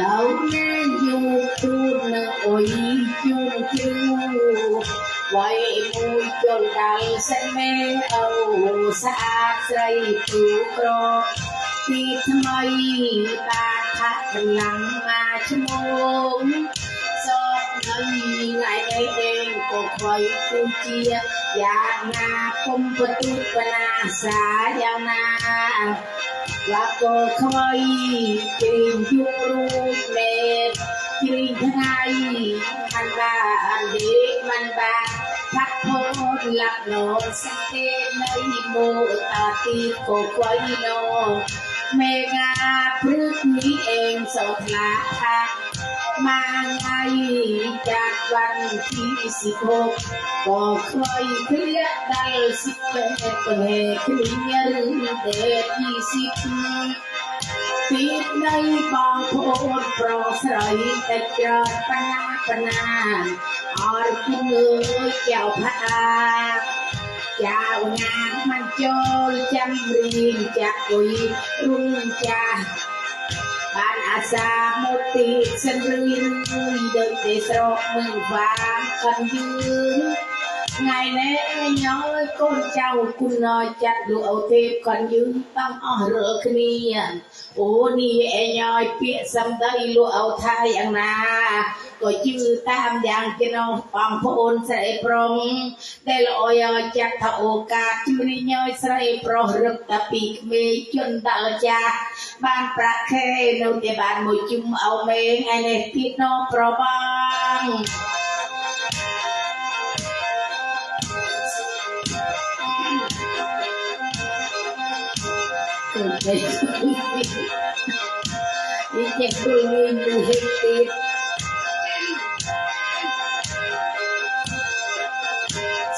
லவ்லே யூடியூப்னு ஒய்யூடியூப் វ័យមួយជលដល់សិនមេអូស្អាតស្រីទូក្រទីថ្មីបាថាកំឡាំងមកឈ្មោះសតនៅថ្ងៃនេះឯងក៏ខ្វៃទូជាយ៉ាងណាគុំបទុបណាសាយ៉ាងណា ลักก็ใครกลิ่ยุงรูปเมฆกลิ่ทนายมันบานเด็กมันบานพักโพดหลับนอนสัเกตในโมตาตีก็คว้นอนเมงาพฤกษ์นี้เองสอดลาทางมาไง วันที่สิบหกก็คอยเคลียดดัลสิบแปดเปเคลียร์เดทยี่สิบ ពីនៃបងប្អូនប្រុសស្រីតែច្រើនបណ្ណាបណ្ណាអរគុណអើយចៅផាចៅណាមិនចូលចាំរៀងចាក់អុយរុងចាស់បាន អាសាមកទីសិនរឿយរឿយដូចទេស្រកមើលវាខនយឺ ថ្ងៃនេះញ៉ើយកូនចៅគុណចាត់លោកអូទេពគាត់យើងតាមអស់រើគ្នាអូនេះឯញ៉ើយពាក្យសំដីលោកអូថាយ៉ាងណាក៏ជឿតាមយ៉ាងគេនោះបងប្អូនស្រីប្រុងដែលល្អយចាត់ថាឱកាសជឿរីញ៉ើយស្រីប្រុសរឹកតាពីក្មេងជន់ដល់ចាស់បានប្រាក់ខែនៅតែបានមួយជុំអោមេងឯនេះទៀតនោះប្របង ទៅទៅនេះជាគ្រូមានយូរហេតុទៀត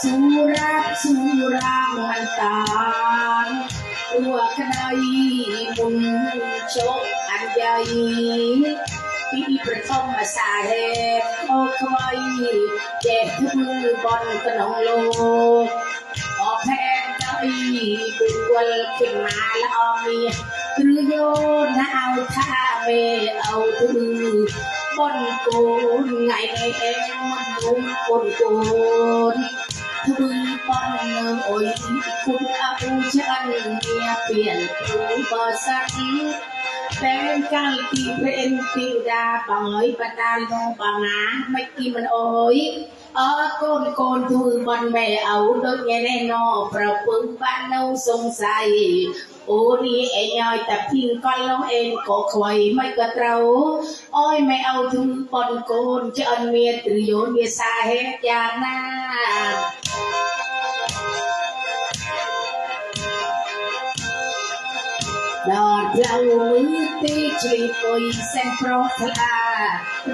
សុរាសុរាមិនតានរួក្តីមុនជោគអញ្ញៃពីប្រធមសាហេអោខ្វៃចេះធ្វើបនក្នុងលោកអភេទដៃ បុគ្គលពីមាល្អមាឬយោណាអោថាមេអោធ្វើបនកូនថ្ងៃនេះអេមិនមុំបនកូនធ្វើបនអុយគុណអពុចានមានពៀនគ្រូបសាក់តែ កាលទីពេលទីដាបងអើយបដាលនោះបងណាមិនគីមិនអើយអើកូនកូនធ្វើបនម៉ែអោដូចញ៉ែនេះណប្រពឹងបាននៅសង្ស័យអូនេះអេញឲ្យតែភីងកលនោះអេនក៏ខ្វៃមិនក៏ត្រូវអើយម៉ែអោធ្វើបនកូនចអនមានទ្រយោមានសាហេតុយ៉ាងណាដល់ផ្លូវមើល ទីឆ្លីពុយសែនប្រុសថ្លា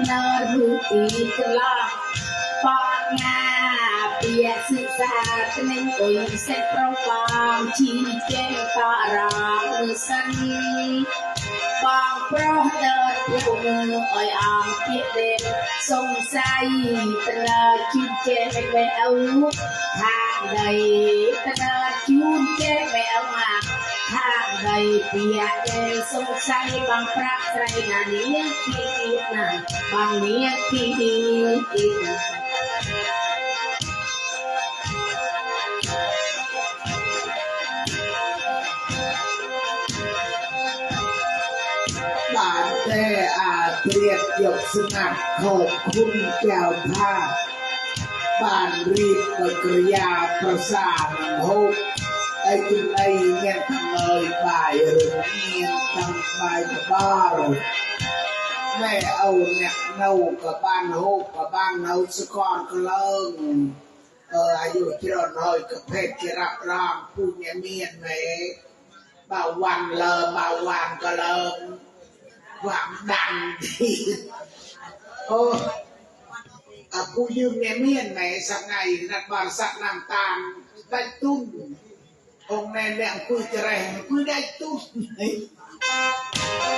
នៅរូទីកន្លោះបកណាពីសិក្សាថ្នឹងអុយសេះប្របងជីចេងតរងសិនបងប្រុសដើរទៅមើលអុយអងពីទេសង្ស័យតើជីចេងមិនអៅថាដៃតើជូនចេងមិនអៅ មកថាដៃពីទេសង្ស័យបងប្រាក់ស្រីណានេះទីណាបងនេះទីទីបានតែអាព្រៀតយកស្ងាត់ខอบគុណចៅថាបានរៀបដោយក្រយាប្រសានឹងហូប អីទីអីមានទាំងអើយបាយឬមានទាំងបាយក្បាលម៉ែអូនអ្នកនៅក៏បានហូបក៏បាននៅស្គាល់ក្លើងអឺអាយុច្រើនហើយក៏ភេទជារាប់រងពូញមានម៉ែបើវ៉ាន់លើបើវ៉ាន់ក៏លើវ៉ាន់ដាំទីអូអាពូយើងអ្នកមានម៉ែសងៃណាត់បានសាក់ណាំតាមដាច់ទុំ អូមែនអ្នកអង្គុយច្រេះអង្គុយដៃទូសនេះ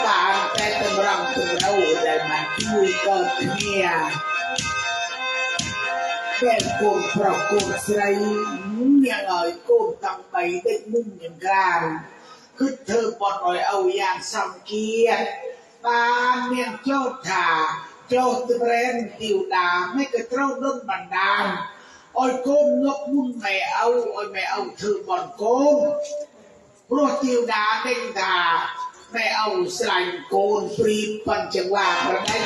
បានតែតម្រង់ទៅរូវដែលបានជួយគាត់គ្នាពេលកូនប្រុសកូនស្រីមានឲ្យកូនតាំងបីដឹកមុំយ៉ាងក្រាមគឺធ្វើបត់ឲ្យអូវយ៉ាងសំគៀតបានមានចោទថាចោទប្រែនទីវតាមិនក៏ត្រូវដុនបណ្ដាល ឲ្យកូននឹកមុនម៉ែឪឲ្យម៉ែឪធ្វើបនកូនព្រោះទៀវតាដេញថាម៉ែឪស្រឡាញ់កូនព្រីប៉ិនចង្វាប្រដេញ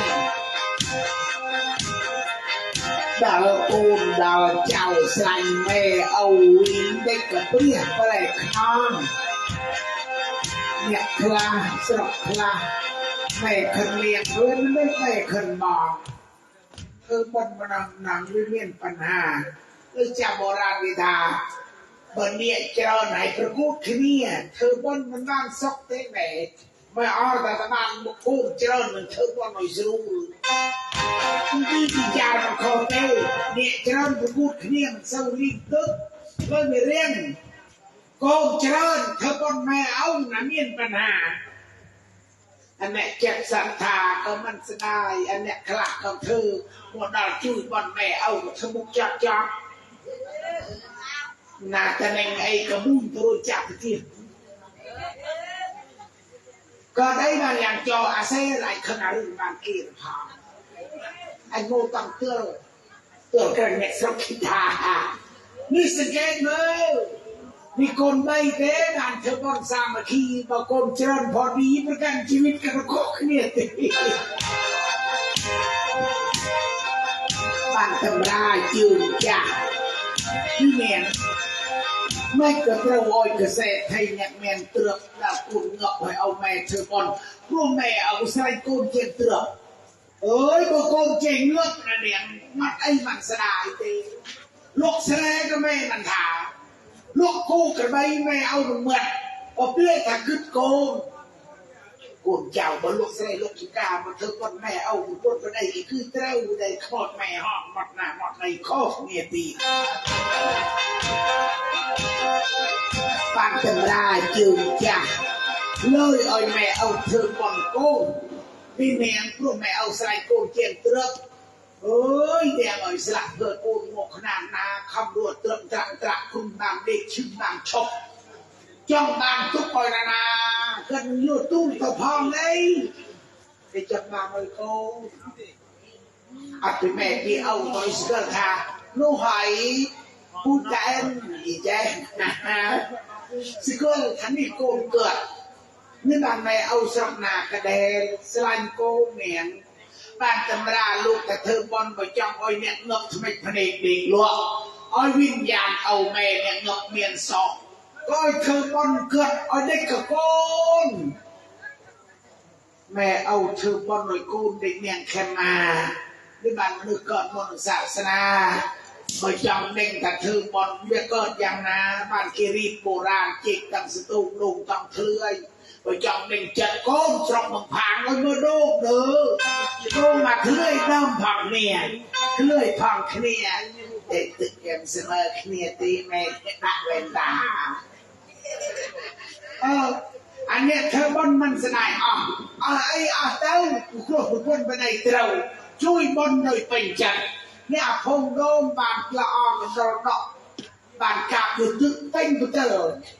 ដល់កូនដល់ចៅស្រឡាញ់ម៉ែឪវិញដេចក៏ព្រាប្រែខំអ្នកខ្លះស្រុកខ្លះម៉ែខឹងលៀងខ្លួនមិនម៉ែខឹងមក គឺបុណ្យបណ្ដំណាំវាមានបញ្ហាគឺចាំបុរាណគេថាបើនេះច្រើនហើយប្រកួតគ្នាធ្វើបុណ្យមិនបានសុខទេមែបើអត់តែបានមកគូច្រើននឹងធ្វើបុណ្យឲ្យស្រួលទីទីចារមកខុសទេនេះច្រើនប្រកួតគ្នាមិនសូវលីកទឹកលើមានរៀងកូនច្រើនធ្វើប៉ុនម៉ែឪណាមានបញ្ហា អអ្នកចិត្តសន្តាក៏មិនស្ដាយអអ្នកខ្លះក៏ធ្វើមកដល់ជួយប៉ុនម៉ែឪក៏ធ្វើមុខចាក់ចាក់ណាតនឹងអីក៏មុំទៅចាប់ទៅទៀតក៏ដៃបានយ៉ាងចោអាសេរៃខណារឹងបានគៀនផងអញមកតាំងទើទើក្រអ្នកស្រុកគិតថានេះសង្កេតមើល នេះកូនបីទេបានធ្វើបន់សាមគ្គីបើកូនច្រើនផតនេះប្រកាន់ជីវិតក៏ខុសគ្នាទេបានតម្រាជឿនចាស់នេះមានមិនក៏ត្រូវអោយកសេថៃអ្នកមានត្រឹកដល់គុណងក់ឲ្យឲ្យម៉ែធ្វើបន់ព្រោះម៉ែឲ្យស្រ័យកូនជាត្រឹកអើយបើកូនចេញងឹកណានាងមាត់អីមិនស្ដាយទេលោកស្រែក៏មិនមិនថា លោកគូក្របីមិនឲ្យរមាត់បើព្រាយថាគិតកូនកូនចៅបើលោកស្រីលោកជីកាមកធ្វើគាត់ម៉ែឪពុទ្ធប្តីគឺត្រូវដែលខត់ម៉ែហក់មកណាមកនៃខុសគ្នាពីរបានតម្រាជើងចាស់លើយឲ្យម៉ែឪធ្វើបន់កូនពីនាងព្រោះម៉ែឪស្រ័យកូនជាត្រឹក អើយទាំងឲ្យស្លាប់ធ្វើកូនមកខ្នាតណាខំរួតត្រឹមត្រាក់ត្រាក់គុំតាមដេកឈឹងតាមឈប់ចង់បានទុកឲ្យណាណាកិនយូទូទៅផងអីគេចង់បានឲ្យកូនអត់ពីម៉ែពីអោទៅស្គាល់ថានោះហើយពូតែនយីចេះណាស្គាល់ថានេះកូនកើតនេះបានម៉ែអោស្រុកណាកដែស្លាញ់កូននាង បានតម្រាលោកតែធ្វើបន់បើចង់ឲ្យអ្នកងឹកថ្មិចភ្នែកដេកលក់ឲ្យវិញ្ញាណអូម៉ែអ្នកងឹកមានសក់ក៏ឲ្យធ្វើបន់គិតឲ្យដេកកកូនម៉ែអូធ្វើបន់ឲ្យកូនដេកនាងខេមានេះបានមនុស្សកើតមុនសាសនាបើចង់ដេញតែធ្វើបន់វាកើតយ៉ាងណាបានគេរៀបបុរាណជិកតាំងស្ទូកដងតាំងធ្លឿយ បើចង់ដេញចិត្តកូនស្រុកបង្ផាងឲ្យមើលដូកដើកូនមកធ្លឿយដើមផងគ្នាធ្លឿយផងគ្នាតែទឹកយ៉ាងស្មើគ្នាទីម៉ែដាក់វ៉ែនតាអឺអញធ្វើបន់មិនស្ដាយអស់អស់អីអស់ទៅគ្រោះប្រពន្ធបដៃត្រូវជួយបន់ដោយពេញចិត្តអ្នកអភងដូមបានល្អអកដល់ដកបានកាប់គឺទឹកពេញទៅជាអភងដូមលីលីនេះបានថាដូមមកឃើញទឹ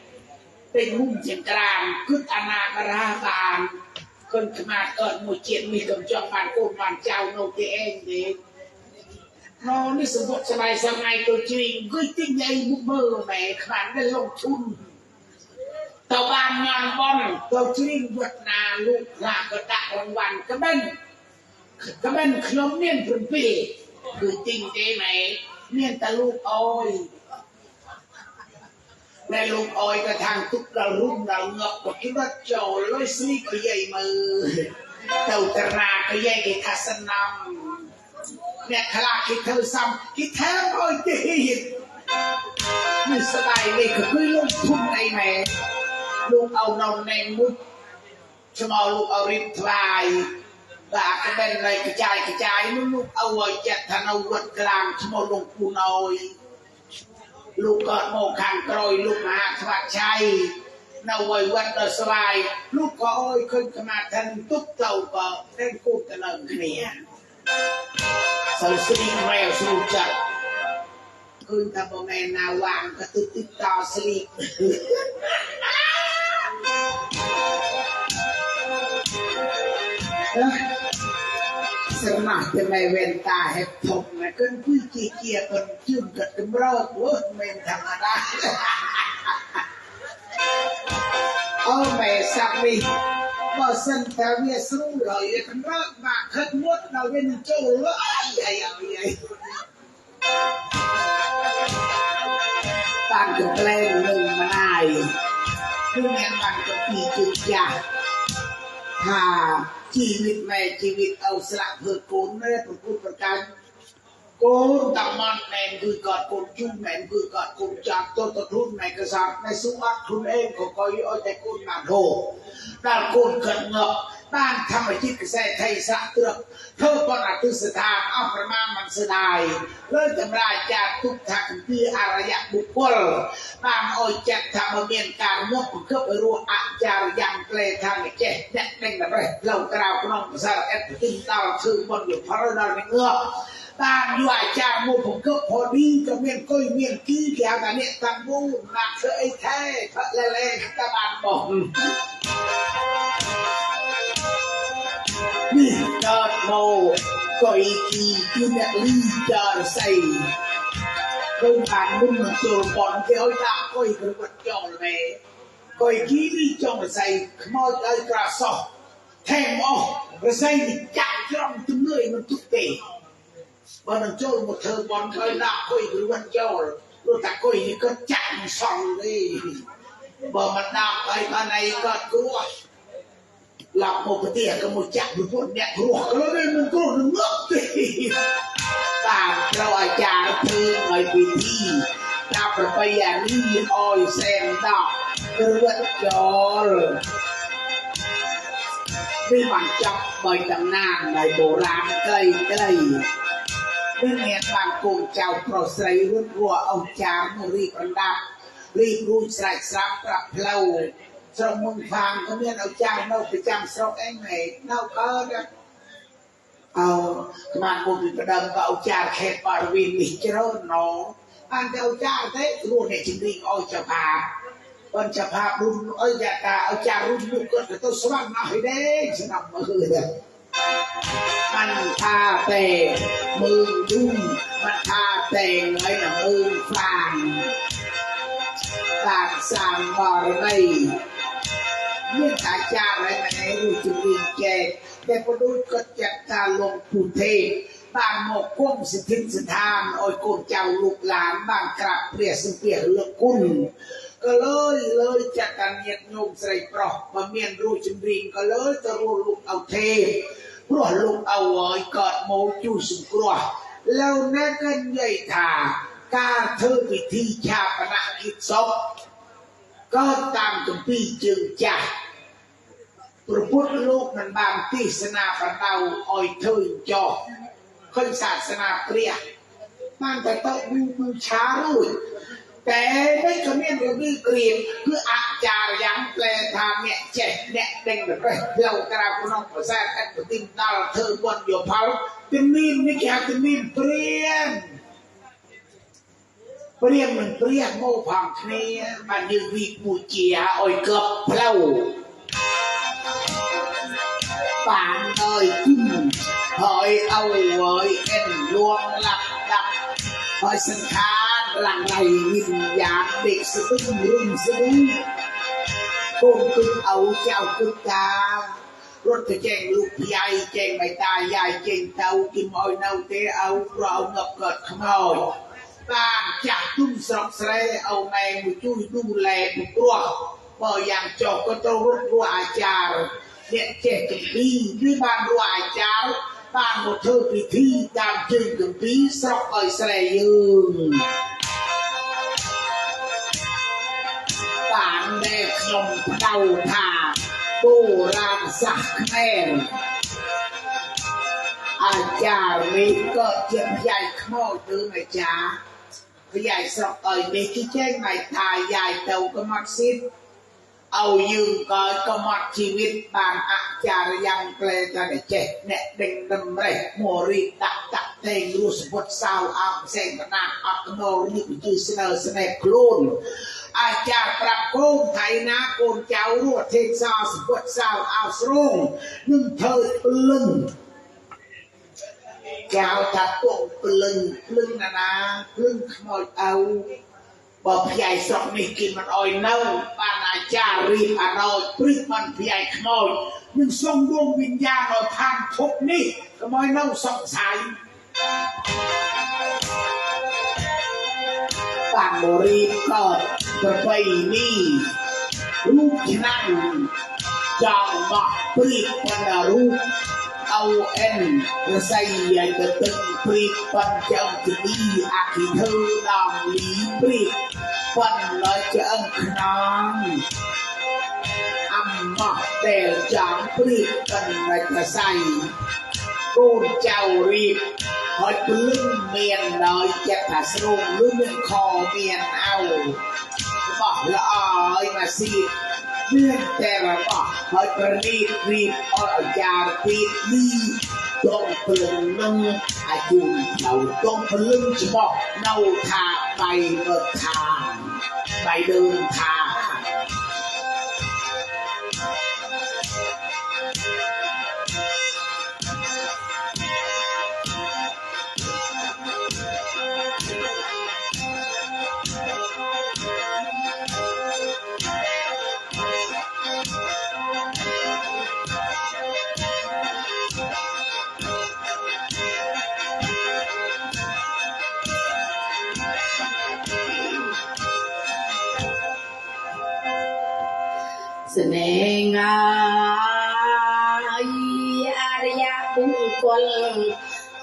ទូម៉ែបន្ទូឪថាមានកូនជូកូនចត់ក៏លើបានធ្វើបន់តាមត់បេសកេមើលលើដល់កូនច្រើនណាស់ធ្វើបន់ច្រើនតែមានបញ្ហាតែឯគុំបីនាងពេញមុំជាក្រាមគិតអនាគរាបានគុនខ្មាតកើតមួយជាតិនេះកំចង់បានកូនបានចៅនៅទីឯងទេនៅនេះសម្បត្តិស្បៃសម័យទៅជ្រីងគួយទិញអីមុខមើលម៉ែខ្វាន់ទៅលងឈុនទៅបានញ៉ាំបនទៅជ្រីងវត្តណាលោកខ្លះក៏ដាក់រង្វាន់ក្បិនក្បិនខ្ញុំមាន7គឺទិញទេម៉ែមានតែលោកអើយ តែលោកអើយក៏ខាងទុកដល់រុំដល់ងក់ក៏គេបាត់ចូលលុយស្លីក៏យាយមើលទៅតារាក៏យាយគេថាសណាំអ្នកខ្លះគេធ្វើសំគេថែមអើយទៀតនេះស្ដាយនេះក៏គឺលោកភុំអីម៉ែលោកអោននៅណែមួយឆ្មោលោកអរិបថ្វាយបាទក៏មិននៅកចាយកចាយនោះលោកអើឲ្យចិត្តថានៅវត្តក្លាមឈ្មោះលោកពូណយ លោកក៏មកខាងក្រោយលោកមហាស្វាឆ័យនៅវត្តវត្តដល់ស្វាយលោកក៏អើយឃើញខ្មាថានទុកទៅក៏តែគូទៅនៅគ្នាសូវស្រីម៉ែស្រួលចិត្តឃើញតែបើមែនណាវាងក៏ទឹកទឹកតស្លីក ស្រណោះតែមិនវេនតាហេតុធំណាគិនគឺជាជាកូនជឿនកាត់កម្រើកវើមិនធម្មតាអូមេសាប់នេះបើសិនតែវាស្រួលហើយវាកម្រើកបាក់ខិតមុតដល់វានឹងចូលលើអីអីអីអីតានកន្លែងនឹងម្នាយគឺមានបានកពីជឿចាស់ ថាជីវិតម៉ែជីវិតអោស្លាក់ធ្វើកូននេះប្រពុតប្រកាយកូនតាមមិនមែនគឺគាត់កូនជុំមែនគឺគាត់កូនចាត់ទតខ្លួនម៉ែកសាប់ម៉ែសុអត់ខ្លួនឯងក៏កុយឲ្យតែកូនបានហូដល់កូនគាត់ងក់ បានធម្មជាតិកសែថៃសាក់ត្រឹកធ្វើបនអទុស្ថានអស់ប្រមាណមិនស្ដាយលើតម្រាចាទុកថាគម្ពីរអរិយបុគ្គលបានអោយចាត់ថាបើមានការមកប្រកបរស់អចារ្យយ៉ាងក្លេថាមិនចេះអ្នកដេញដល់ឡូវក្រៅក្នុងភាសាអេតទីដល់គឺបុណ្យផលដល់នឹងងក់បានយូរអាចារ្យមកបង្កប់ផឌីក៏មានកុយមានគីគេហៅថាអ្នកតាំងមូណាក់ធ្វើអីថែផឹកលែលែតែបានបោះនេះកើតមកកុយគីគឺអ្នកលីចារស័យគូបានមុនមកចូលបនគេឲ្យដាក់កុយប្រវត្តិចោលមែកុយគីលីចង់ រស័យខ្មោចឲ្យក្រាសោះថែមអស់រស័យនេះចាក់ច្រំជំនួយមិនទុកទេបើនឹងចូលមកធ្វើបន់ហើយដាក់គុយព្រវត្តចូលព្រោះតែគុយនេះក៏ចាក់សងទេបើមិន ឡើងមកប្រទេសក៏មកចាក់ពីពួកអ្នករស់ខ្លួនឯងមិនគ្រោះនឹងងប់ទេតាមត្រូវអាចារ្យធ្វើឲ្យពិធីតាមប្របីអានីអយសែនដករត់ចោលពីបានចាប់បីតំណាងនៃបុរាណក្រីក្រីមានអ្នកបានកូនចៅប្រុសស្រីរត់រស់អស់ចាមរីកអណ្ដាតរីករួចស្រេចស្រាប់ប្រាប់ផ្លូវ ស្រុកមុនខាងក៏មានឲ្យចៅនៅប្រចាំស្រុកអីមែននៅកើតអោក្បាលពុទ្ធប្រដំក៏អោចារខេតបរិវិននេះច្រើនណោបានទៅអោចារទេព្រោះអ្នកជំនាញអោចបាបញ្ចបាបុណ្យអីយតាអោចាររុញនោះគាត់ទៅស្វាន់ណោះឯងស្ដាប់មើលបានថាតែមើលយូរបានថាតែហើយមើលខ្លាំងតាមសាមបរណី មានអាចារ្យហើយម្នាក់នោះជំនាញចែកតែក៏ដូចគាត់ចាត់ការលោកពុទ្ធេបានមកគុំសិទ្ធិស្ថានឲ្យកូនចៅលោកឡានបានក្រាបព្រះសង្ឃលោកគុណក៏លើយលើយចាត់ការញាតញោមស្រីប្រុសបើមានរੂជំនាញក៏លើយទៅរੂលោកអោទេព្រោះលោកអោហើយក៏មកជួយសង្គ្រោះលោកណាក៏និយាយថាការធ្វើពិធីឆាបនកិច្ចសពក៏តាមទំពីជើងចាស់ ព្រះពុទ្ធលោកមិនបានទេសនាបណ្ដៅឲ្យធ្វើចោះឃើញសាសនាព្រះបានតែទៅវិញពូឆារួយតែនេះក៏មានរឿងគ្រៀងគឺអចារ្យយ៉ាងផ្លែថាអ្នកចេះអ្នកដឹងប្រេះផ្លូវក្រៅក្នុងប្រសាទអត្តទីដល់ធ្វើបុណ្យយោផលទីមាននេះគេហៅទីមានព្រៀងព្រៀងមិនព្រៀងមកផងគ្នាបានយើងវិគមួយជាឲ្យក្លប់ផ្លូវ bạn ơi hỡi âu ơi em luôn lặp đặt hỡi sân khá làng này nhìn dạng biệt sự tung rung rung côn cưng ấu chào cưng ta rốt thì chèn lúc dây chèn bài tài dài chèn tàu kim ôi nâu tế ấu rồi ngập cợt không hồi បានចាស់ទុំស្រុកស្រែអូនឯងមួយជួយឌូលែពុកព្រោះ កឲ្យស្រែយើងបានដែលខ្ញុំផ្ដៅថាបុរាណសាសន៍ខ្មែរអាចារ្យនេះក៏ជាផ្ទៃខ្មោចទៅអាចារ្យផ្ទៃស្រុកអើយនេះគេចេញមកថាយាយទៅក៏មកស៊ី ឲ្យយើងក៏ក៏មកជីវិតបានអចារ្យយ៉ាងក្លែតែចេះអ្នកដេញតម្រេះមរីដាក់តាក់តែងរស់ពុតសៅអបផ្សេងកណាអត់ណូនេះជាស្នើស្នេហ៍ខ្លួនអាចារ្យប្រាប់កូនថៃណាកូនចៅរស់ទេសាសពុតសៅអោស្រងនឹងធ្វើលឹងចៅថាពុកភ្លឹងភ្លឹងណាណាភ្លឹងខ្មោចអៅ បើផ្ទៃស្រុកនេះគេមិនអោយនៅបានអាចារ្យរៀបអណោចព្រឹកមិនផ្ទៃខ្មោចនឹងសុំដួងវិញ្ញាណឲ្យឋានភពនេះកុំឲ្យនៅសង្ស័យបានបរិបក៏ប្របីនេះរូបឆ្នាំចង់បោះព្រៀបបណ្ដារូប ON Rasai ai cơ tinh Pri Phân chân thì đi ạ thì thư đòn lý Pri Phân nói chân non Âm mọc đèo chọn Pri Phân nói Rasai Cô chào riêng ហើយព្រលឹងមានដោយចិត្តថាស្រូបលឺមានខមានអៅបោះល្អឲ្យមកស៊ីមានតែរបស់ហើយប្រនីតរៀបអត់អាចារ្យពីនេះ ដងព្រលឹងនឹងអាយុនៅដងព្រលឹងច្បាស់នៅថាបៃមើលថាបៃដើមថាស្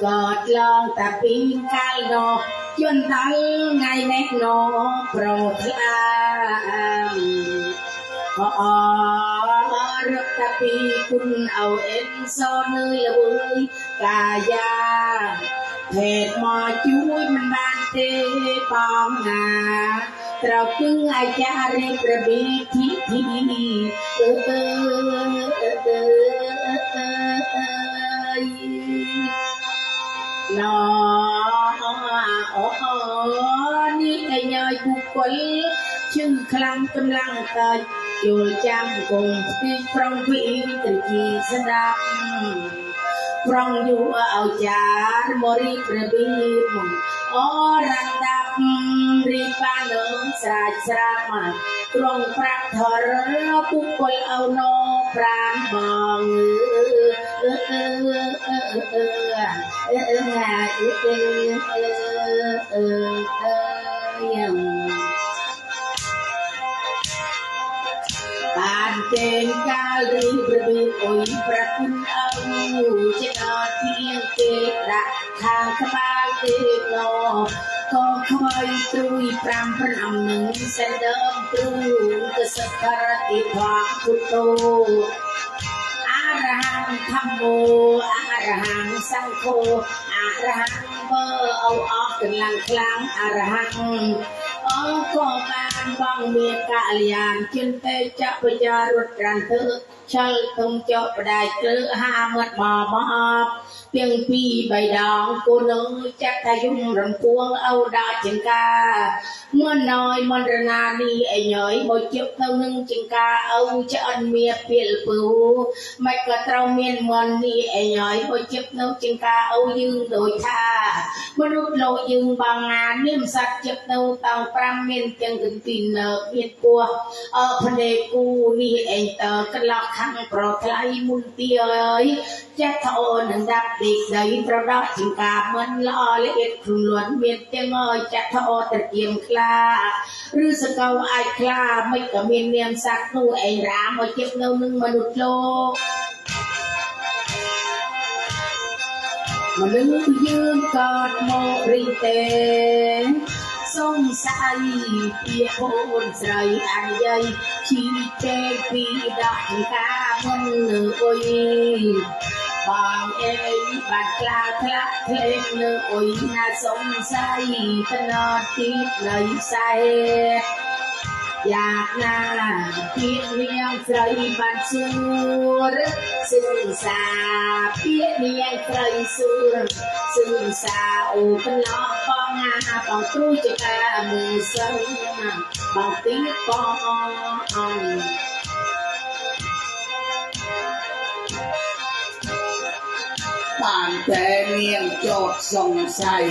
ក៏ឆ្លងតែពីកាលនោះជន់ដល់ថ្ងៃនេះនោះប្រថ្លាអររកតែពីគុណអោអិនសនើយល្វើយកាយាភេទមកជួយមិនបានទេបងណាត្រូវគឹងអាចារ្យប្របិធិធិអឺអឺ ណអូនេះឯញ៉យបុគ្គលជឹងខ្លាំងកម្លាំងកាយយល់ចាំគង់ស្ទីប្រងវិទ្យាស្ដាប់ប្រងយូអោចារមរីប្របិអូរ៉ាន់ដាប់ រីបាននឹងស្រាចស្រាមកត្រង់ប្រាក់ធរពុកលអោណូប្រានបងអឺអឺអឺអឺអឺណាអឺអឺអឺអឺយ៉ាងបានទេងកាលរីរបៀបអុយប្រគុណអើជាដល់ទៀងទេដាក់ខាងក្បាលទេណោ ក៏ខ្វៃត្រួយ5ប្រំនឹងសិនដើមទ្រូទៅសក្ការតិភ័ពុទ្ធោអរហង្គធម្មោអរហង្គសង្ឃោអរហង្គបើអោអស់កម្លាំងខ្លាំងអរហង្គអរក៏បានបងមានកល្យានចិនតេចបញ្ញារត់រានធ្វើ ឆលទុំចប់បដាយគ្រឹះហាមាត់មកមកទៀងពីបៃដងគូនឹងចាក់ថាយំរំពួងអោដាចង្កាមិនណយមន្តណានីអញយបើជឹកទៅនឹងចង្កាអោឆ្អិនមៀពីលពូមិនក៏ត្រូវមានមន្តនេះអញយបើជឹកនៅចង្កាអោយើងដូចថាមនុស្សលោកយើងបងងានាមសត្វជឹកនៅតោង5មានទាំងកន្ទីនមានពោះអើភ្នែកគូនេះអញតើក្លោះខាងប្រថ្លៃមុនទីអើយចាស់ថោនឹងដាក់ពីដីប្រដោះចង្កាមិនល្អល្អិតខ្លួនលន់មានទាំងអើយចាស់ថោត្រជាមខ្លាឬសកៅអាចខ្លាមិនក៏មាននាមសត្វនោះឯងរាមមកជិបនៅនឹងមនុស្សលោកមនុស្សយើងកោតមករីទេ សង្ស័យពីបូនស្រីអញយាយជីចេពីដាក់កាមិនអុយបងអេបានក្លាធ្លាក់ភ្លេងលើអុយណាសង្ស័យថ្នត់ទីនៃខ្សែ យ៉ាងណាពាក្យនាងស្រីបានសួរសឹងសាពាក្យនាងស្រីសួរសឹងសាអូកន្លោបងអាបងគ្រូជាការមើលសឹងបងទីបងអងបានតែនាងចោតសង្ស័យ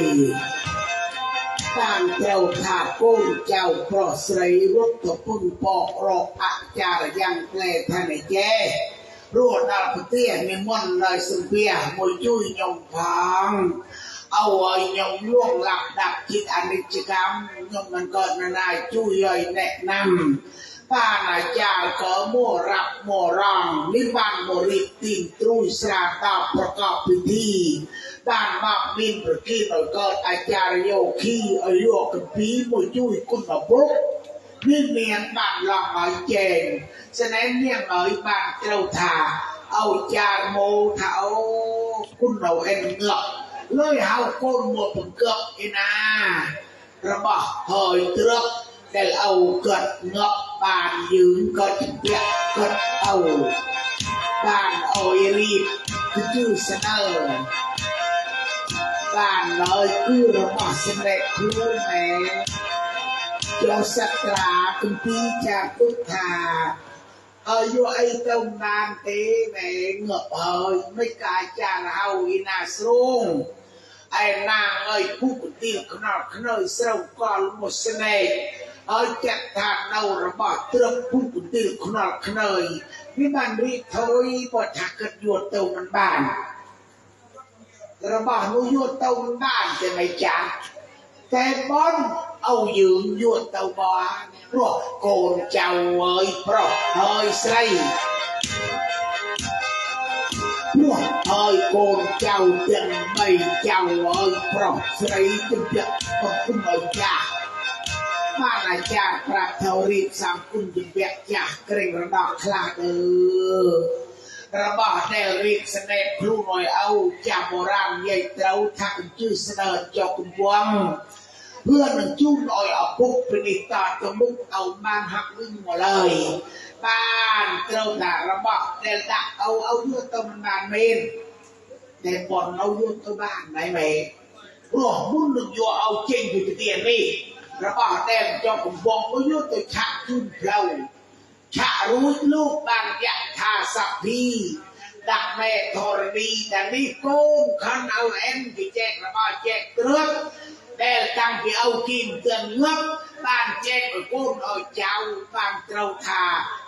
បានត្រូវថាកូនចៅប្រុសស្រីរត់ទៅពុនបករកអចារយ៉ាងក្លែថានិចែរស់ដល់ប្រទេសមានមុនដោយសំភារមួយជួយខ្ញុំផងអោឲ្យខ្ញុំលួងលាក់ដាក់ចិត្តអនិច្ចកម្មខ្ញុំមិនកើតណាជួយឲ្យអ្នកណាំ បានអាចារ្យក៏មករាប់មករងនេះបានមករៀបទីមទ្រួយស្រាតបប្រកបពិធីបានមកមានប្រគិនឲ្យកើតអាចារ្យយោគីឲ្យយកកម្ពីមួយជួយគុណបុកនេះមានបានឡងឲ្យចែងស្នេហ៍មានឲ្យបានត្រូវថាឲ្យចារ្យមកថាអូគុណនៅអិនងក់លើយហៅកូនមកបង្កប់ឯណារបស់ហើយត្រឹក ដែលអោគាត់ងាប់បានយើងក៏ជំពាក់គាត់អោបានអោយរៀបគឺជឿស្នើបានហើយគឺរបស់សម្រេចខ្លួនមែនចូលសត្រាគម្ពីរចាពុទ្ធថាអើយកអីទៅបានទេមែនងាប់ហើយមិនកាយចារហៅវិណាស្រងឯណាងអើយគូកទីលខ្នល់ខ្នើយស្រូវកលមកស្នេហ៍ ហើយចាត់ថានៅរបស់ត្រឹមគូកទីលខ្នល់ខ្នើយវាបានរៀបថយបើថាគិតយួតទៅមិនបានរបស់នោះយួតទៅមិនបានតែមិនចាស់តែបនអោយើងយួតទៅបានព្រោះកូនចៅអើយប្រុសហើយស្រីព្រោះហើយកូនចៅទាំងបីចៅអើយប្រុសស្រីជំពាក់ប្រគុំឲ្យចាស់ បានអាចារ្យប្រាប់ថារៀបសំគុណជំពាក់ចាស់ក្រែងរដោះខ្លះអឺរបស់ដែលរៀបស្នេហ៍ខ្លួនឲ្យអោចាស់បុរាណនិយាយត្រូវថាកញ្ជឺស្នើចុកកំវងเพื่อនឹងជូនឲ្យឪពុកពិនិត្យតទៅមុខឲ្យបានហាក់វិញមកឡើយបានត្រូវថារបស់ដែលដាក់អោអោយកទៅមិនបានមែនតែប៉ុននៅយកទៅបានណែមែនព្រោះមុននឹងយកឲ្យចេញពីប្រទេសនេះ របស់ដែលចុកកំបងទៅយកទៅឆាក់ជូនផ្លូវឆាក់រួចលោកបានយថាសព្វីដាក់មេធរណីទាំងនេះកូនខណ្ឌឲ្យអែមពីចែករបស់ចែកត្រឹក ដែលតាំងពីអោគីមទិនងឹកបានចែកឲ្យកូនឲ្យចៅបានត្រូវថា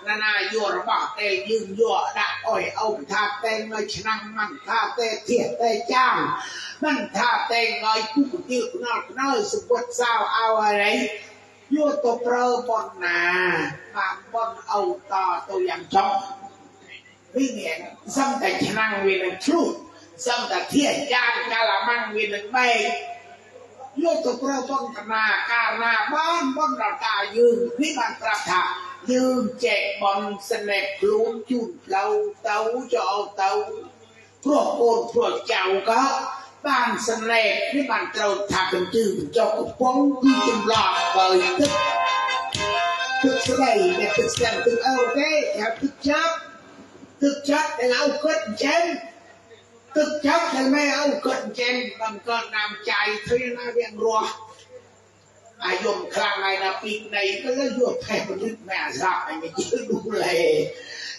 ណានាយករបស់តែយើងយកដាក់អុយអោថាតែងនៅឆ្នាំមិនថាតែធៀតែចាំមិនថាតែងឲ្យពុកទៀលខ្នល់ខ្នើយសពុតសៅអោអីយកទៅប្រើបនណាបានបនអោតទៅយ៉ាងចង់នេះនេះសំតែឆ្នាំងវានឹងជ្រុះសំតែធៀចានកាលាម៉ាំងវានឹងបែក យកទៅប្រើបនកណាកាលណាបានបនដល់តាយើងនេះបានប្រាប់ថាយើងចែកបនស្នេហ៍ខ្លួនជូនផ្លូវទៅចោលទៅព្រោះកូនព្រោះចៅក៏បានស្នេហ៍នេះបានត្រូវថាកញ្ជឺបញ្ចុកកំប៉ុងគឺចម្លាក់បើទឹកទឹកស្ដីអ្នកទឹកស្ដាំទឹកអើទេហៅទឹកចាប់ទឹកចាប់ដែលឲ្យគាត់អញ្ចឹង ទឹកចាប់ដែលមិនឲ្យគាត់អញ្ចឹងបានគាត់ណាំចៃធៀណារៀងរស់អាយុខ្លាំងហើយណាពីនៃក៏យកថែពលិតមិនអាសាប់អញជឿดูแล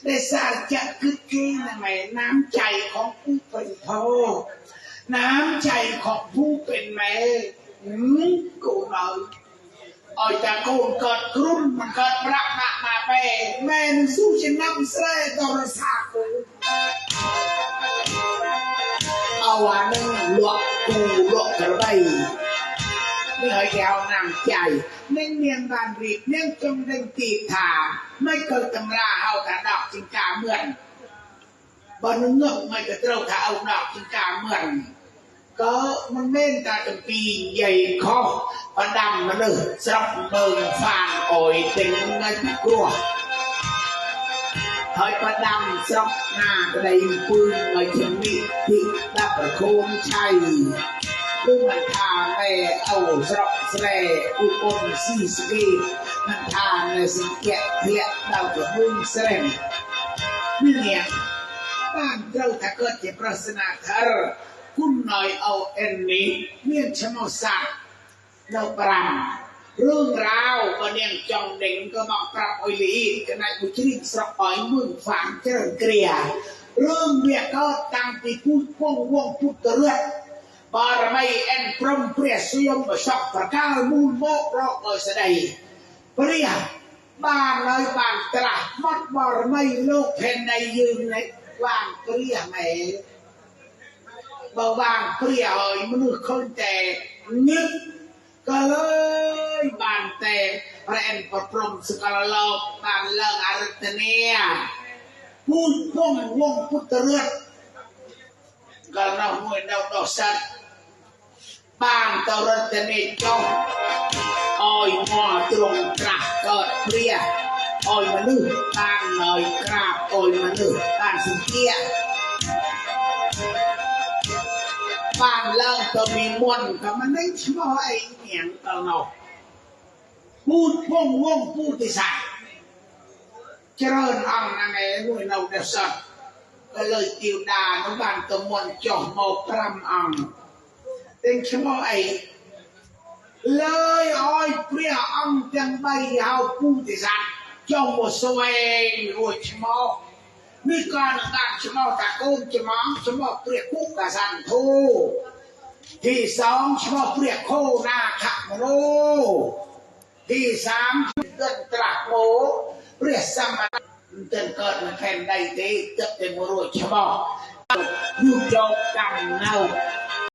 ได้สร้างจะคือกี้นะแม่น้ำใจของผู้เป็นพ่อ น้ำใจของผู้เป็นแม่อืมกูเอยអอยតាកូនកើតគ្រុនមិនកើតប្រាក់ណាក់ណាពេមែនស៊ូឆ្នាំស្រែតរសាគូ អវអានឹងលក់គូលក់ក្របីនេះហើយកែវណាំใจនឹងមានបានរៀបនឹងចង់ដឹងទីថាមិនក៏តម្រាហៅថាដកចិង្ការមឿនបើនឹងងឹកមិនក៏ត្រូវថាអោដកចិង្ការមឿនក៏មិនមែនតែទាំងពីរនិយាយខុសបដាំមនុស្សស្រុកមើងហ្វានអុយទិញនៅពីគ្រោះ ហើយបើដាំស្រុកណាក្តីពឿនមកជំនិទីដាក់ប្រគំឆៃគឺមិនថាតែអូស្រុកស្រែឧបនស៊ីស្គីមិនថានៅសង្កេតធ្លាក់ដល់ប្រមុំស្រែមានអ្នកបានត្រូវថាគាត់ជាប្រសនាធរគុណណយអូអិននេះមានឈ្មោះសានៅប្រាំ រឿងរ៉ាវបើនាងចង់ដេញក៏មកប្រាប់អុយលីកណៃមួយជ្រៀងស្រុកអុយមួយហ្វាងច្រើនគ្រារឿងវាក៏តាំងពីពូជពងវងពុទ្ធរៈបារមីអិនព្រមព្រះសៀមបសក់ប្រកាលមូលមករកដោយស្ដីព្រះបានហើយបានត្រាស់មកបារមីលោកភេណីយើងនេះវាងព្រះម៉ែបើវាងព្រាហើយមនុស្សឃើញតែញឹក ក៏លើយបានតែប្រែនប្រព្រំសកលលោកបានឡើងអរិទ្ធនីពូនពងវងពុទ្ធរតក៏នៅមួយនៅដោះសិតបានទៅរតនីចុះអោយមកត្រង់ត្រាស់កើតព្រាអោយមនុស្សបានហើយក្រាបអោយមនុស្សបានសង្ឃាបានឡើ ទៅមានមុនក៏មិនដឹងឈ្មោះអីញ៉ាំទៅនោះពូតពងវងពូតិសាច្រើនអង្គណាស់ឯងមួយនៅដែលសតក៏លើទៀវតានោះបានទៅមុនចុះមក5អង្គទាំងឈ្មោះអីលើយឲ្យព្រះអង្គទាំងបីហៅពូតិសាចុះមកស្វែងរួចឈ្មោះនេះក៏នឹងដាក់ឈ្មោះតាកូនច្មងឈ្មោះព្រះគុកសន្ធូ ទីសងឈ្មោះព្រះខោណាខមនោទីសាមទិនត្រាស់មោព្រះសម្មាទិនកើតនៅផែនដីទេទឹកតែមួយរួចឈ្មោះយុយកកម្មនៅ